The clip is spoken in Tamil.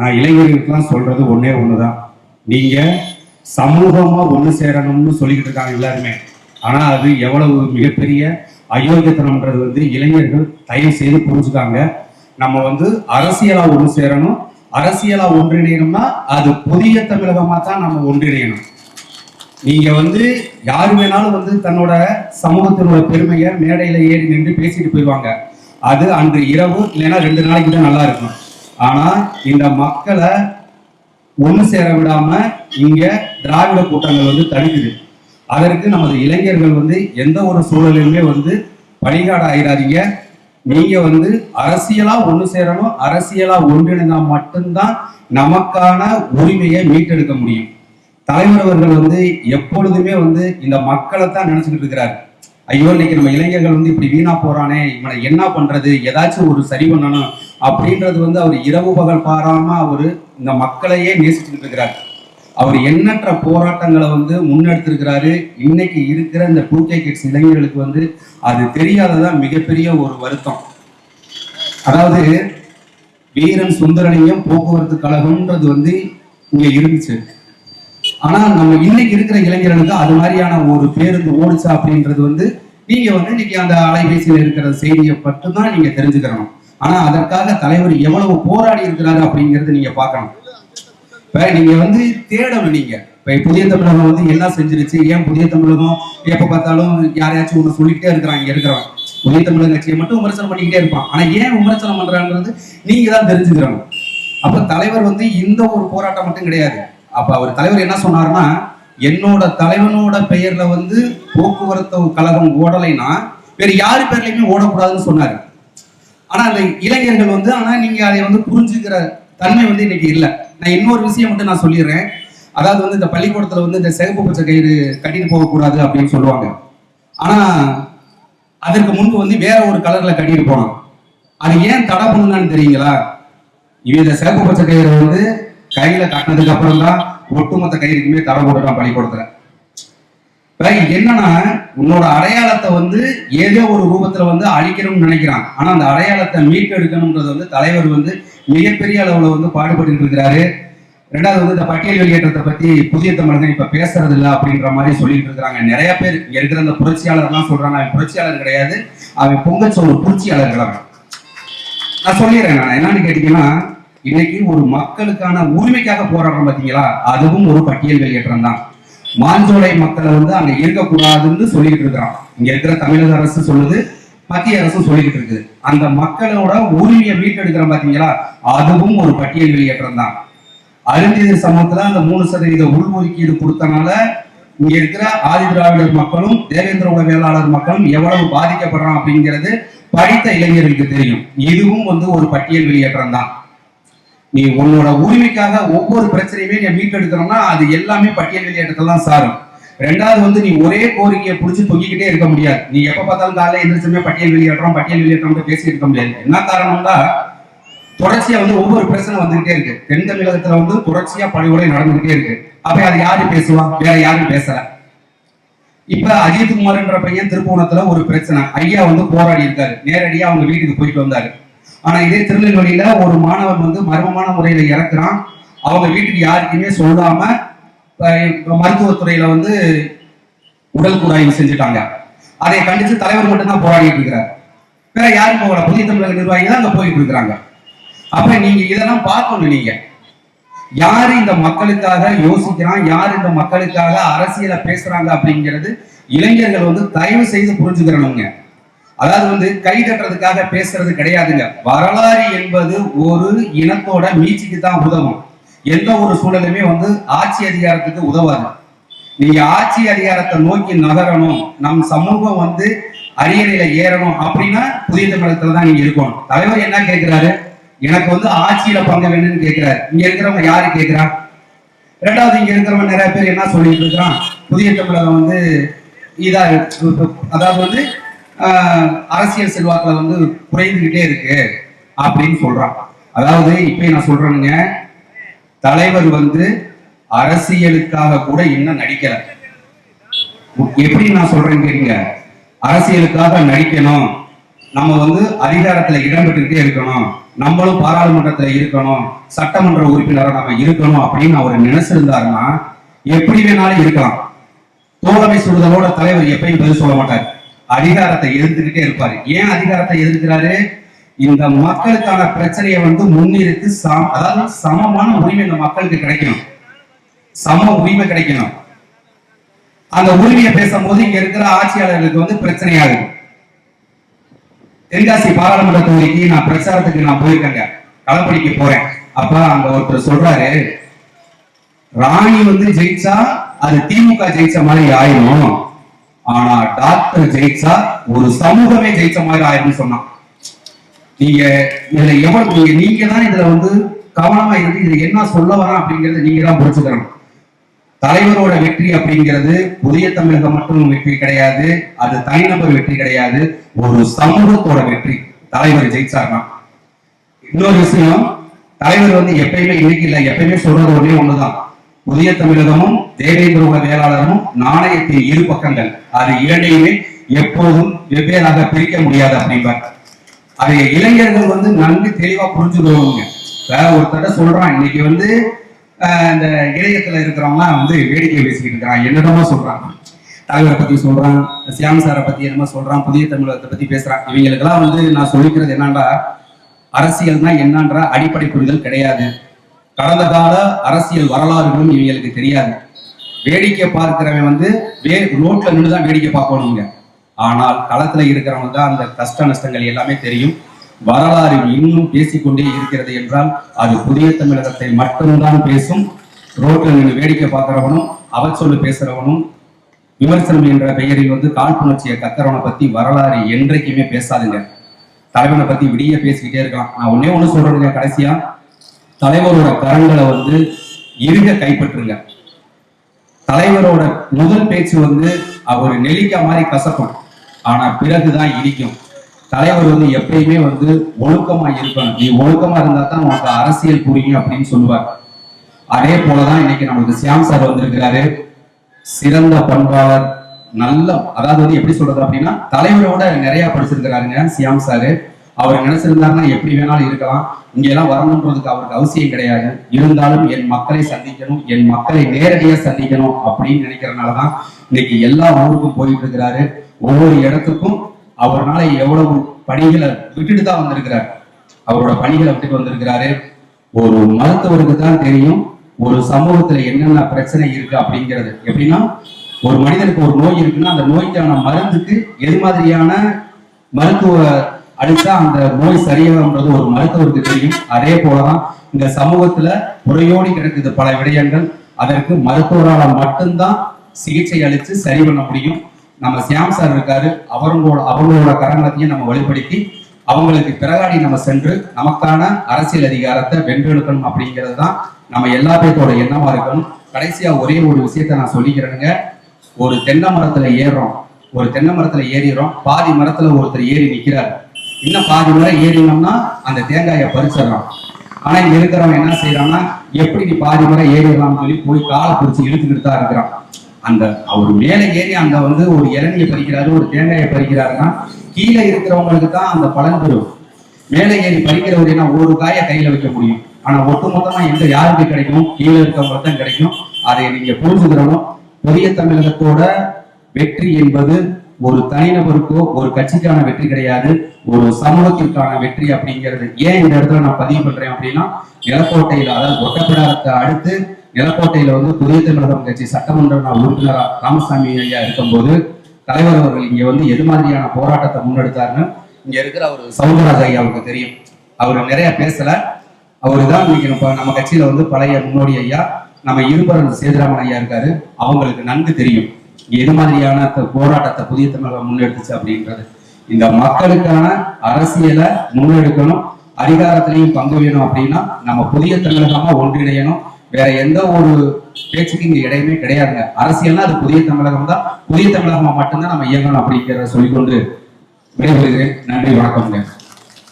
நான் இளைஞர்களுக்கெல்லாம் சொல்றது ஒன்னே ஒண்ணுதான். நீங்க சமூகமா ஒண்ணு சேரணும்னு சொல்லிக்கிட்டு இருக்காங்க எல்லாருமே. ஆனா அது எவ்வளவு மிகப்பெரிய அயோக்கியத்தனம்ன்றது வந்து இளைஞர்கள் தயவு செய்து புரிஞ்சுக்காங்க. நம்ம வந்து அரசியலா ஒன்று சேரணும். அரசியலா ஒன்றிணையணும்னா அது புதிய தமிழகமா தான் நம்ம ஒன்றிணையணும். நீங்க வந்து யாரு வேணாலும் வந்து தன்னோட சமூகத்தினோட பெருமையை மேடையில ஏறி நின்று பேசிட்டு போயிடுவாங்க. அது அன்று இரவு இல்லைன்னா ரெண்டு நாளைக்கு தான் நல்லா இருக்கும். ஆனா இந்த மக்களை ஒண்ணு சேர விடாம இங்க திராவிட கூட்டங்கள் வந்து தடுக்குது அதற்கு நமது இளைஞர்கள் வந்து எந்த ஒரு சூழலிலுமே வந்து வழிகாட ஆயிடாதீங்க நீங்க வந்து அரசியலா ஒண்ணு சேரணும் அரசியலா ஒன்றிணைந்தா மட்டும்தான் நமக்கான உரிமையை மீட்டெடுக்க முடியும். தலைவர் அவர்கள் வந்து எப்பொழுதுமே வந்து இந்த மக்களை தான் நினைச்சுக்கிட்டு இருக்கிறாரு. ஐயோ இன்னைக்கு நம்ம இளைஞர்கள் வந்து இப்படி வீணா போறானே இவனை என்ன பண்றது? ஏதாச்சும் ஒரு சரி பண்ணணும். அப்படின்றது வந்து அவர் இரவு பகல் பாராம அவரு இந்த மக்களையே நேசிச்சுட்டு இருக்கிறார். அவர் எண்ணற்ற போராட்டங்களை வந்து முன்னெடுத்திருக்கிறாரு. இன்னைக்கு இருக்கிற இந்த டூ கே கிட்ஸ் இளைஞர்களுக்கு வந்து அது தெரியாததான் மிகப்பெரிய ஒரு வருத்தம். அதாவது வீரன் சுந்தரனையும் போக்குவரத்து கழகம்ன்றது வந்து இங்க இருந்துச்சு. ஆனா நம்ம இன்னைக்கு இருக்கிற இளைஞர்களுக்கு அது மாதிரியான ஒரு பேருந்து ஓடுச்சா அப்படின்றது வந்து நீங்க வந்து இன்னைக்கு அந்த அலைபேசியில் இருக்கிற செய்தியை மட்டும்தான் நீங்க தெரிஞ்சுக்கிறணும் ஆனா அதற்காக தலைவர் எவ்வளவு போராடி இருக்கிறாரு அப்படிங்கறது நீங்க பார்க்கணும். இப்ப நீங்க வந்து தேடணும் நீங்க. இப்ப புதிய தமிழகம் வந்து என்ன செஞ்சிருச்சு? ஏன் புதிய தமிழகம்? எப்ப பார்த்தாலும் யாரையாச்சும் ஒண்ணு சொல்லிக்கிட்டே இருக்கிறான் இங்க புதிய தமிழக கட்சியை மட்டும் விமர்சனம் பண்ணிக்கிட்டே இருப்பான். ஆனா ஏன் விமர்சனம் பண்றாங்கிறது நீங்க தான் தெரிஞ்சுக்கிறணும். அப்ப தலைவர் வந்து இந்த ஒரு போராட்டம் மட்டும் கிடையாது. அப்ப அவர் தலைவர் என்ன சொன்னாருன்னா என்னோட தலைவனோட பெயர்ல வந்து போக்குவரத்து கழகம் ஓடலைன்னா வேற யாரு பேர்லயுமே ஓடக்கூடாதுன்னு சொன்னாரு. ஆனா அந்த இளைஞர்கள் வந்து ஆனா நீங்க அதை வந்து புரிஞ்சுக்கிற தன்மை வந்து இன்னைக்கு இல்லை. நான் இன்னொரு விஷயம் மட்டும் நான் சொல்லிடுறேன். அதாவது வந்து இந்த பள்ளிக்கூடத்துல வந்து இந்த சிகப்பு பச்சை கயிறு கட்டிட்டு போகக்கூடாது அப்படின்னு சொல்லுவாங்க. ஆனா அதற்கு முன்பு வந்து வேற ஒரு கலர்ல கட்டிட்டு போனோம். அது ஏன் தடை பண்ணுனான்னு தெரியுங்களா? இவன் இந்த சிகப்பு பச்சை கயிறு வந்து கையில கட்டினதுக்கு அப்புறம் தான் ஒட்டுமொத்த கயிறுக்குமே தடை போட்டுட்டான் பள்ளிக்கூடத்துல. என்னன்னா உன்னோட அடையாளத்தை வந்து ஏதோ ஒரு ரூபத்துல வந்து அழிக்கணும்னு நினைக்கிறான் ஆனா அந்த அடையாளத்தை மீட்டெடுக்கணும்ன்றது வந்து தலைவர் வந்து மிகப்பெரிய அளவுல வந்து பாடுபட்டு இருக்கிறாரு. ரெண்டாவது வந்து இந்த பட்டியல் வெளியேற்றத்தை பத்தி புதிய தமிழகம் இப்ப பேசுறது இல்ல அப்படின்ற மாதிரி சொல்லிட்டு இருக்கிறாங்க. நிறைய பேர் இங்க இருக்கிற அந்த புரட்சியாளர்லாம் சொல்றாங்க அவன் புரட்சியாளர் கிடையாது அவன் பொங்கல் சொல்ற புரட்சியாளர்கள் அவன். நான் சொல்லிடுறேன் நான் என்னன்னு கேட்டீங்கன்னா இன்னைக்கு ஒரு மக்களுக்கான உரிமைக்காக போராடுறோம் பாத்தீங்களா? அதுவும் ஒரு பட்டியல் வெளியேற்றம் தான். மாஞ்சோலை மக்களை வந்து அங்க இருக்கக்கூடாதுன்னு சொல்லிட்டு இருக்கிறான் இங்க இருக்கிற தமிழக அரசு சொல்லுது மத்திய அரசும் சொல்லிக்கிட்டு இருக்குது அந்த மக்களோட உரிமையை மீட்டெடுக்கிறோம் பாத்தீங்களா? அதுவும் ஒரு பட்டியல் வெளியேற்றம் தான். அருந்ததி சமூகத்துல அந்த மூணு சதவீத உள்ஒதுக்கீடு கொடுத்தனால இங்க இருக்கிற ஆதி திராவிடர் மக்களும் தேவேந்திர உளவியலாளர் மக்களும் எவ்வளவு பாதிக்கப்படுறான் அப்படிங்கிறது படித்த இளைஞர்களுக்கு தெரியும். இதுவும் வந்து ஒரு பட்டியல் வெளியேற்றம் தான். நீ உன்னோட உரிமைக்காக ஒவ்வொரு பிரச்சனையுமே நீ மீட்டெடுக்கணும்னா அது எல்லாமே பட்டியல் வெளியேற்றத்தில் தான் சாரும். ரெண்டாவது வந்து நீ ஒரே கோரிக்கையை பிடிச்சி தொங்கிக்கிட்டே இருக்க முடியாது. நீ எப்ப பார்த்தாலும் காலையில எந்திரிச்சுமே பட்டியல் வெளியேற்றோம் பட்டியல் வெளியேற்றோம் பேசி இருக்க முடியாது. என்ன காரணம்னா தொடர்ச்சியா வந்து ஒவ்வொரு பிரச்சனை வந்துகிட்டே இருக்கு. தென் தமிழகத்துல வந்து தொடர்ச்சியா படுகொலை நடந்துகிட்டே இருக்கு. அப்ப அது யாரு பேசுவா? வேற யாரும் பேசல. இப்ப அஜித் குமார்ன்ற பையன் திருப்பூணத்துல ஒரு பிரச்சனை. ஐயா வந்து போராடி இருக்காரு. நேரடியா அவங்க வீட்டுக்கு போயிட்டு வந்தாரு. ஆனா இதே திருநெல்வேலியில ஒரு மாணவன் வந்து மர்மமான முறையில இறக்குறான். அவங்க வீட்டுக்கு யாருக்குமே சொல்லாம மருத்துவத்துறையில வந்து உடல் கூராய்வு செஞ்சுட்டாங்க. அதை கண்டிச்சு தலைவர் மட்டும்தான் போராடிட்டு இருக்கிறார். வேற யாரும் போகல புதிய தமிழக நிர்வாகிகள் தான் அங்க போயிட்டு இருக்கிறாங்க. அப்ப நீங்க இதெல்லாம் பார்க்கணும் நீங்க. யாரு இந்த மக்களுக்காக யோசிக்கிறான்? யார் இந்த மக்களுக்காக அரசியலை பேசுறாங்க அப்படிங்கிறது இளைஞர்கள் வந்து தயவு செய்து புரிஞ்சுக்கிறணுங்க. அதாவது வந்து கை தட்டுறதுக்காக பேசுறது கிடையாதுங்க. வரலாறு என்பது ஒரு இனத்தோட மீட்சிக்கு தான் உதவும். எந்த ஒரு சூழலுமே வந்து ஆட்சி அதிகாரத்துக்கு உதவாது. நீங்க ஆட்சி அதிகாரத்தை நோக்கி நகரணும் நம் சமூகம் வந்து அரியணையில ஏறணும் அப்படின்னா புதிய தமிழகத்துல தான் நீங்க இருக்கணும். தலைவர் என்ன கேட்கிறாரு எனக்கு வந்து ஆட்சியில பங்கு வேணும்னு கேட்கிறாரு இங்க இருக்கிறவங்க யாரு கேட்கிறா ரெண்டாவது இங்க இருக்கிறவங்க நிறைய பேர் என்ன சொல்லிட்டு இருக்கிறான் புதிய தமிழகம் வந்து இதா அதாவது வந்து அரசியல் செல்வாக்கில் வந்து குறைந்துகிட்டே இருக்கு அப்படின்னு சொல்றான். அதாவது இப்ப நான் சொல்றேனுங்க தலைவர் வந்து அரசியலுக்காக கூட இன்னும் நடிக்கல. எப்படி நான் சொல்றேன்னு கேட்டீங்க அரசியலுக்காக நடிக்கணும். நம்ம வந்து அதிகாரத்துல இடம்பெற்றுக்கிட்டே இருக்கணும். நம்மளும் பாராளுமன்றத்துல இருக்கணும். சட்டமன்ற உறுப்பினராக நம்ம இருக்கணும் அப்படின்னு அவர் நினைச்சிருந்தாருன்னா எப்படி வேணாலும் இருக்கலாம். தோழமை சுடுதலோட தலைவர் எப்பயும் பதில் சொல்ல மாட்டார். அதிகாரத்தை எதிர்த்துக்கிட்டே இருப்பாரு. ஏன் அதிகாரத்தை எதிர்க்கிறாரு இந்த மக்களுக்கான பிரச்சனையை வந்து முன்னிறுத்து சம அதாவது சமமான உரிமை இந்த மக்களுக்கு கிடைக்கணும். சம உரிமை கிடைக்கணும். அந்த உரிமையை பேசும்போது இங்க இருக்கிற ஆட்சியாளர்களுக்கு வந்து பிரச்சனையாகுது. தென்காசி பாராளுமன்ற தொகுதிக்கு நான் பிரச்சாரத்துக்கு நான் போயிருக்கேங்க. களப்பணிக்கு போறேன். அப்ப அங்க ஒருத்தர் சொல்றாரு ராணி வந்து ஜெயிச்சா அது திமுக ஜெயிச்ச மாதிரி ஆயிரும். ஆனா டாக்டர் ஜெயிச்சா ஒரு சமூகமே ஜெயிச்ச மாதிரி ஆயிரும்னு சொன்னான். நீங்க இதுல எவ்வளவு நீங்க தான் இதுல வந்து கவனமா இருந்து இது என்ன சொல்ல வரேன் அப்படிங்கறத நீங்க தான் புரிச்சுக்கணும் தலைவரோட வெற்றி அப்படிங்கிறது புதிய தமிழகம் மட்டும் வெற்றி கிடையாது அது தனிநபர் வெற்றி கிடையாது ஒரு சமூகத்தோட வெற்றி. தலைவர் ஜெயிச்சார்னா. இன்னொரு விஷயம் தலைவர் வந்து எப்பயுமே இன்னைக்கு இல்ல எப்பயுமே சொல்றது ஒண்ணே ஒண்ணுதான். புதிய தமிழகமும் தேவேந்திரோட வேளாளரும் நாணயத்தின் இரு பக்கங்கள். அது இரண்டையுமே எப்போதும் வெவ்வேறாக பிரிக்க முடியாது அப்படிம்பாங்க அதை இளைஞர்கள் வந்து நன்கு தெளிவா புரிஞ்சுக்கணுங்க. வேற ஒருத்தட்ட சொல்றான். இன்னைக்கு வந்து ஆஹ், இந்த இளையத்துல இருக்கிறவங்க வந்து வேடிக்கை பேசிக்கிட்டு இருக்கான் என்னடமா சொல்றான் தலைவரை பத்தி சொல்றான் சியாம் சாரை பத்தி என்னமோ சொல்றான் புதிய தமிழகத்தை பத்தி பேசுறான். இவங்களுக்கெல்லாம் வந்து நான் சொல்லிக்கிறது என்னன்னா அரசியல்னா என்னன்ற அடிப்படை புரிதல் கிடையாது. கடந்த கால அரசியல் வரலாறுகளும் இவங்களுக்கு தெரியாது. வேடிக்கை பார்க்கிறவன் வந்து வே ரோட்ல நின்று தான் வேடிக்கை பார்க்கணுங்க. ஆனால் களத்துல இருக்கிறவங்க தான் அந்த கஷ்ட நஷ்டங்கள் எல்லாமே தெரியும். வரலாறு இன்னும் பேசிக்கொண்டே இருக்கிறது என்றால் அது புதிய தமிழகத்தை மட்டும்தான் பேசும். ரோட்ல நின்று வேடிக்கை பார்க்கிறவனும் அவச்சொல்லு பேசுறவனும் விமர்சனம் என்ற பெயரில் வந்து காழ்ப்புணர்ச்சியை கத்துறவனை பத்தி வரலாறு என்றைக்குமே பேசாதுங்க. தலைவனை பத்தி விடிய பேசிக்கிட்டே இருக்கான். நான் ஒன்னே ஒண்ணு சொல்றேங்க கடைசியா. தலைவரோட கரங்களை வந்து இருக கைப்பற்றுங்க. தலைவரோட முதல் பேச்சு வந்து அவர் நெல்லிக்காய் மாதிரி கசக்கும் ஆனா பிறகுதான் இடிக்கும். தலைவர் வந்து எப்பயுமே வந்து ஒழுக்கமா இருக்கணும். நீ ஒழுக்கமா இருந்தா தான் உனக்கு அரசியல் புரியும் அப்படின்னு சொல்லுவார். அதே போலதான் இன்னைக்கு நம்மளுக்கு சியாம் சார் வந்திருக்கிறாரு. சிறந்த பண்பாளர் நல்ல அதாவது வந்து எப்படி சொல்றது அப்படின்னா தலைவரோட நிறைய படிச்சிருக்கிறாருங்க சியாம் சாரு. அவர் நினைச்சிருந்தாருன்னா எப்படி வேணாலும் இருக்கலாம். இங்க எல்லாம் வரணுன்றதுக்கு அவருக்கு அவசியம் கிடையாது. இருந்தாலும் என் மக்களை சந்திக்கணும் என் மக்களை நேரடியா சந்திக்கணும் அப்படின்னு நினைக்கிறனாலதான் இன்னைக்கு எல்லா ஊருக்கும் போயிட்டு இருக்கிறாரு. ஒவ்வொரு இடத்துக்கும் அவர்னால எவ்வளவு பணிகளை விட்டுட்டு தான் வந்திருக்கிறார். அவரோட பணிகளை விட்டுட்டு வந்திருக்கிறாரு. ஒரு மருத்துவருக்கு தான் தெரியும் ஒரு சமூகத்துல என்னென்ன பிரச்சனை இருக்கு அப்படிங்கிறது. எப்படின்னா ஒரு மனிதனுக்கு ஒரு நோய் இருக்குன்னா அந்த நோய்க்கான மருந்துக்கு எது மாதிரியான மருத்துவ அடித்தா அந்த நோய் சரியாகன்றது ஒரு மருத்துவருக்கு தெரியும். அதே போலதான் இந்த சமூகத்துல புறையோடி கிடக்குது பல விடயங்கள். அதற்கு மருத்துவரால் மட்டும்தான் சிகிச்சை அளித்து சரி பண்ண முடியும். நம்ம சியாம் சார் இருக்காரு. அவங்களோட அவங்களோட கரங்கத்தையும் நம்ம வெளிப்படுத்தி அவங்களுக்கு பிறகாடி நம்ம சென்று நமக்கான அரசியல் அதிகாரத்தை வென்றெடுக்கணும் அப்படிங்கிறது தான் நம்ம எல்லா பேர்த்தோட எண்ணமா இருக்கணும். கடைசியா ஒரே ஒரு விஷயத்த நான் சொல்லிக்கிறேனுங்க. ஒரு தென்னை மரத்துல ஏறுறோம். ஒரு தென்னை மரத்துல ஏறிடுறோம். பாதி மரத்துல ஒருத்தர் ஏறி நிக்கிறாரு. இன்னும் பாதி முறை ஏறினோம்னா அந்த தேங்காயை பறிச்சிடறோம் ஆனா இங்க இருக்கிறவன் என்ன செய்யறான்னா எப்படி நீ பாதி முறை ஏறிடலாம்னு சொல்லி போய் காலை பிடிச்சி இழுத்துக்கிட்டு தான் இருக்கிறான். அந்த அவர் மேலே ஏறி அந்த வந்து ஒரு இளநியை பறிக்கிறாரு ஒரு தேங்காயை பறிக்கிறாருன்னா கீழே இருக்கிறவங்களுக்கு தான் அந்த பலன் பெறும் மேலே ஏறி பறிக்கிறவர் என்ன ஒரு காயை கையில வைக்க முடியும். ஆனா ஒட்டுமொத்தமா எங்க யாருக்கு கிடைக்கும்? கீழே இருக்கவங்களுக்கு தான் கிடைக்கும். அதை நீங்க புரிஞ்சுக்கிறணும். புதிய தமிழகத்தோட வெற்றி என்பது ஒரு தனிநபருக்கோ ஒரு கட்சிக்கான வெற்றி கிடையாது ஒரு சமூகத்திற்கான வெற்றி அப்படிங்கிறது. ஏன் இந்த இடத்துல நான் பதிவு பண்றேன் அப்படின்னா நிலக்கோட்டையில அதாவது ஒட்டப்பிடாரத்தை அடுத்து நிலக்கோட்டையில வந்து புதிய தமிழகம் கட்சி சட்டமன்ற உறுப்பினரா ராமசாமி ஐயா இருக்கும்போது தலைவர் அவர்கள் இங்க வந்து எது மாதிரியான போராட்டத்தை முன்னெடுத்தாருன்னு இங்க இருக்கிற அவர் சவுந்தரராஜ ஐயா அவருக்கு தெரியும். அவர் நிறைய பேசல. அவரு தான் இன்னைக்கு நம்ம நம்ம கட்சியில வந்து பழைய முன்னோடி ஐயா நம்ம இருபரன் சேதுராமன் ஐயா இருக்காரு. அவங்களுக்கு நன்கு தெரியும். எது மாதிரியான போராட்டத்தை புதிய தமிழகம் முன்னெடுத்துச்சு அப்படின்றது. இந்த மக்களுக்கான அரசியலை முன்னெடுக்கணும் அதிகாரத்திலையும் பங்கு வேணும் அப்படின்னா நம்ம புதிய தமிழகமா ஒன்றிணையணும். வேற எந்த ஒரு பேச்சுக்கு இங்க இடையுமே கிடையாதுங்க. அரசியல்னா அது புதிய தமிழகம் தான். புதிய தமிழகமா மட்டும்தான் நம்ம இயங்கணும் அப்படிங்கிறத சொல்லிக்கொண்டு விடைபெறுகிறேன். நன்றி வணக்கம்ங்க.